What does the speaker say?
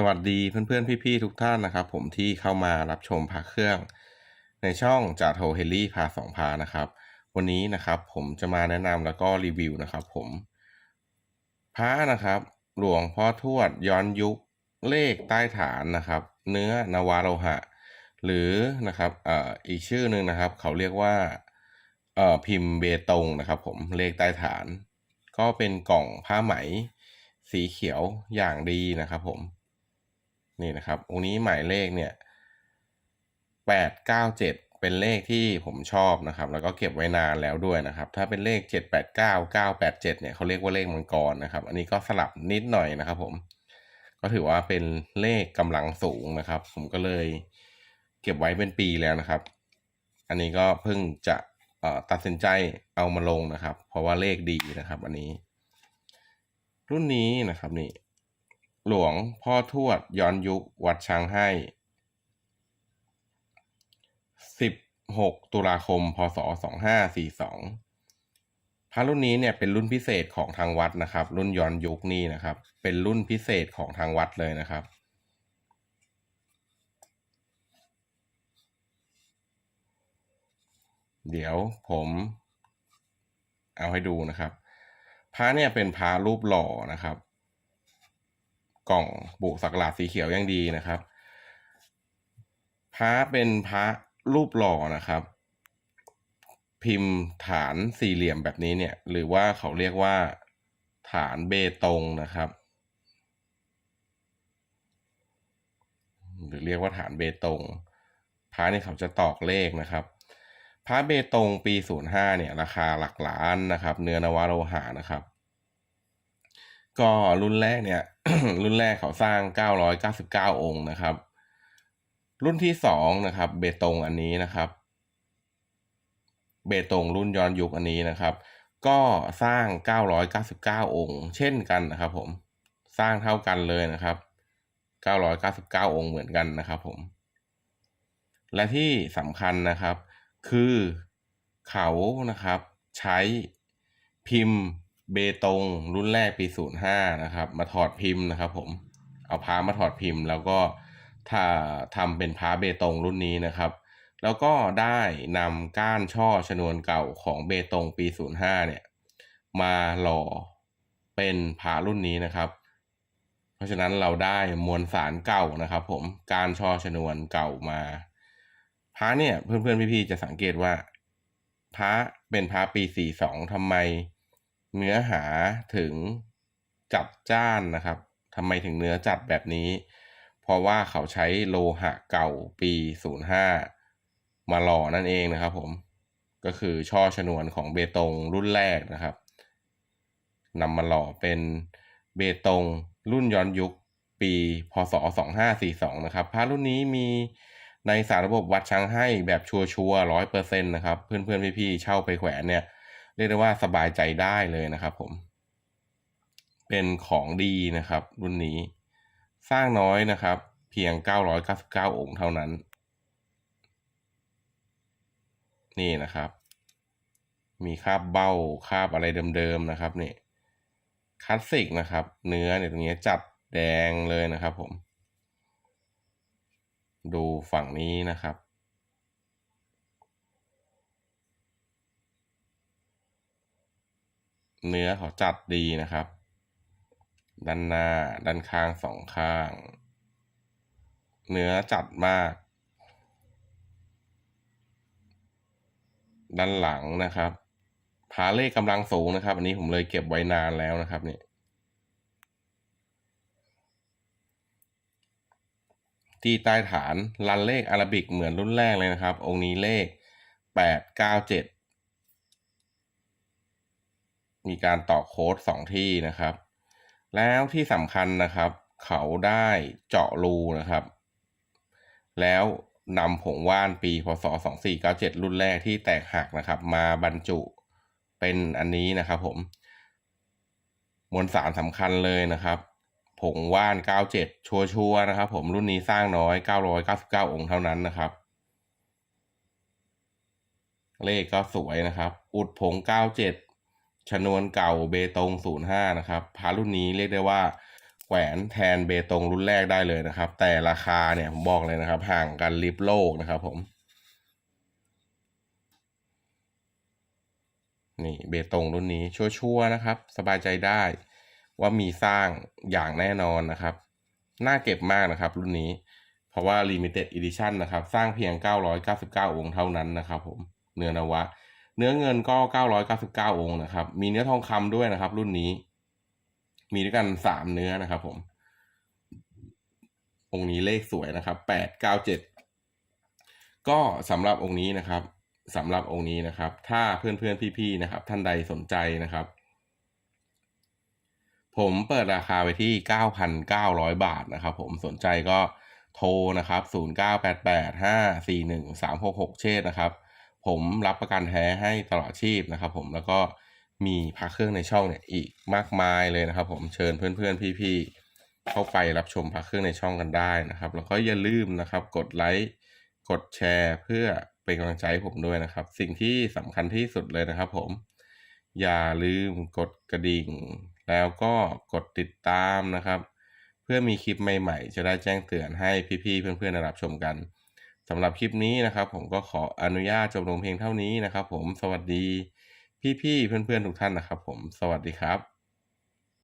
สวัสดีเพื่อนๆ พี่ๆ ทุกท่านนะครับ ผมที่เข้ามารับชมพาเครื่อง ในช่องจ่าโทเฮลี่พาสองพานะครับ วันนี้นะครับผมจะมาแนะนำแล้วก็รีวิวนะครับ ผมพระนะครับ หลวงพ่อทวดย้อนยุคเลขใต้ฐานนะครับ เนื้อนวาโลหะ หรือนะครับออีกชื่อหนึ่งนะครับ เขาเรียกว่าพิมพ์เบตงนะครับ ผมเลขใต้ฐาน ก็เป็นกล่องผ้าไหม สีเขียวอย่างดีนะครับ ผม นี่นะครับองค์นี้หมายเลขเนี่ยแปดเก้าเจ็ดเป็นเลขที่ผมชอบนะครับ แล้วก็เก็บไว้นานแล้วด้วยนะครับ ถ้าเป็นเลขเจ็ดแปดเก้าเก้าแปดเจ็ดเนี่ยเขาเรียกว่าเลขมังกรนะครับ อันนี้ก็สลับนิดหน่อยนะครับ ผม ก็ถือว่าเป็นเลขกำลังสูงนะครับ ผมก็เลยเก็บไว้เป็นปีแล้วนะครับ อันนี้ก็เพิ่งจะตัดสินใจเอามาลงนะครับ เพราะว่าเลขดีนะครับ อันนี้ รุ่นนี้นะครับนี่ หลวงพ่อทวดย้อนยุควัดช้างให้ 16 ตุลาคม พศ 2542 พระรุ่นนี้เนี่ยเป็นรุ่นพิเศษของทางวัดนะครับ รุ่นย้อนยุคนี้นะครับ เป็นรุ่นพิเศษของทางวัดเลยนะครับเดี๋ยวผมเอาให้ดูนะครับ พระเนี่ยเป็นพระรูปหล่อนะครับ กล่องบุสักหลาดสีเขียวยังดีนะครับ พระเป็นพระรูปหล่อนะครับ พิมพ์ฐานสี่เหลี่ยมแบบนี้เนี่ย หรือว่าเขาเรียกว่าฐานเบตงนะครับ หรือเรียกว่าฐานเบตงพระนี่เขาจะตอกเลขนะครับพระเบตงปี 05เนี่ยราคาหลักล้านนะครับ เนื้อนวโลหะนะครับ ก็รุ่นแรกเนี่ย รุ่นแรกเขาสร้าง 999 องค์นะครับ รุ่นที่สองนะครับ เบตงอันนี้นะครับ เบตงรุ่นย้อนยุคอันนี้นะครับ ก็สร้าง 999 องค์ เช่นกันนะครับ ผมสร้างเท่ากันเลยนะครับ 999 องค์เหมือนกันนะครับผม และที่สำคัญนะครับ คือเขานะครับ ใช้พิมพ์ เบตงรุ่นแรกปี 05 นะครับ มาถอดพิมพ์นะครับผมเอาพามาถอดพิมพ์ แล้วก็ถ้าทำเป็นพาเบตงรุ่นนี้นะครับ แล้วก็ได้นำก้านช่อชนวนเก่าของเบตงปี 05 เนี่ย มาหล่อเป็นพารุ่นนี้นะครับ เพราะฉะนั้นเราได้มวลสารเก่านะครับ ผมการช่อชนวนเก่ามาพระเนี่ยเพื่อนๆพี่ๆจะสังเกตว่าพระเป็นพระปี 42ทำไม เนื้อหาถึงจัดจ้านนะครับทำไมถึงเนื้อจัดแบบนี้ เพราะว่าเขาใช้โลหะเก่าปี 05 มาหล่อนั่นเองนะครับผม ก็คือช่อชนวนของเบตงรุ่นแรกนะครับนำมาหล่อเป็นเบตงรุ่นย้อนยุคปีพศ 2542 นะครับพระรุ่นนี้มีในสารระบบวัดช้างให้แบบชัวชัวร้อยเปอร์เซ็นต์นะครับ เพื่อนเพื่อนพี่ๆเช่าไปแขวนเนี่ย เรียกได้ว่าสบายใจได้เลยนะครับผม เป็นของดีนะครับ รุ่นนี้ สร้างน้อยนะครับ เพียง 999 องค์เท่านั้น นี่นะครับ มีคาบเบ้าคาบอะไรเดิมๆนะครับนี่คลาสสิกนะครับ เนื้อเนี่ยตรงนี้จัดแดงเลยนะครับผม ดูฝั่งนี้นะครับ เนื้อเขาจัดดีนะครับ ด้านหน้า ด้านข้างสองข้าง เนื้อจัดมาก ด้านหลังนะครับ พาเลขกำลังสูงนะครับ อันนี้ผมเลยเก็บไว้นานแล้วนะครับนี่ที่ใต้ฐานรันเลขอาราบิกเหมือนรุ่นแรกเลยนะครับ องค์นี้เลขแปดเก้าเจ็ด มีการต่อโค้ดสองที่นะครับ แล้วที่สำคัญนะครับ เขาได้เจาะรูนะครับ แล้วนำผงว่านปีพศ 2497 รุ่นแรกที่แตกหักนะครับ มาบรรจุเป็นอันนี้นะครับผม มวลสารสำคัญเลยนะครับ ผงว่าน 97 ชัวชัวร์ๆนะครับ ผมรุ่นนี้สร้างน้อย 999 องค์เท่านั้นนะครับ เลขก็สวยนะครับ อุดผง 97 ชนวนเก่าเบตง05นะครับพารุ่นนี้เรียกได้ว่าแหวนแทนเบตงรุ่นแรกได้เลยนะครับ แต่ราคาเนี่ยผมบอกเลยนะครับ ห่างกันลิบโลกนะครับผม นี่เบตงรุ่นนี้ชัวร์ๆนะครับ สบายใจได้ว่ามีสร้างอย่างแน่นอนนะครับ น่าเก็บมากนะครับรุ่นนี้ เพราะว่า Limited Edition นะครับ สร้างเพียง 999 องค์เท่านั้นนะครับผม เนื้อนวะ เนื้อเงินก็ 999 องค์นะครับ มีเนื้อทองคำด้วยนะครับ รุ่นนี้ มีด้วยกัน 3 เนื้อนะครับ ผม องค์นี้เลขสวยนะครับ 897 ก็สำหรับองค์นี้นะครับสำหรับองค์นี้นะครับ ถ้าเพื่อนเพื่อนๆพี่ๆนะครับ ท่านใดสนใจนะครับ ผมเปิดราคาไปที่ 9,900 บาทนะครับ ผมสนใจก็โทรนะครับ 0988541366 เชษนะครับ ผมรับประกันแท้ให้ตลอดชีพนะครับ ผมแล้วก็มีพักเครื่องในช่องเนี่ยอีกมากมายเลยนะครับ ผมเชิญเพื่อนๆพี่ๆเข้าไปรับชมพักเครื่องในช่องกันได้นะครับ แล้วก็อย่าลืมนะครับ กดไลค์กดแชร์ เพื่อเป็นกำลังใจให้ผมด้วยนะครับ สิ่งที่สำคัญที่สุดเลยนะครับ ผม อย่าลืมกดกระดิ่ง แล้วก็กดติดตามนะครับ เพื่อมีคลิปใหม่ๆ จะได้แจ้งเตือนให้พี่ๆเพื่อนๆได้รับชมกัน สำหรับคลิปนี้นะครับ ผมก็ขออนุญาตจบลงเพียงเท่านี้นะครับ ผมสวัสดีพี่ๆเพื่อนๆทุกท่านนะครับ ผมสวัสดีครับ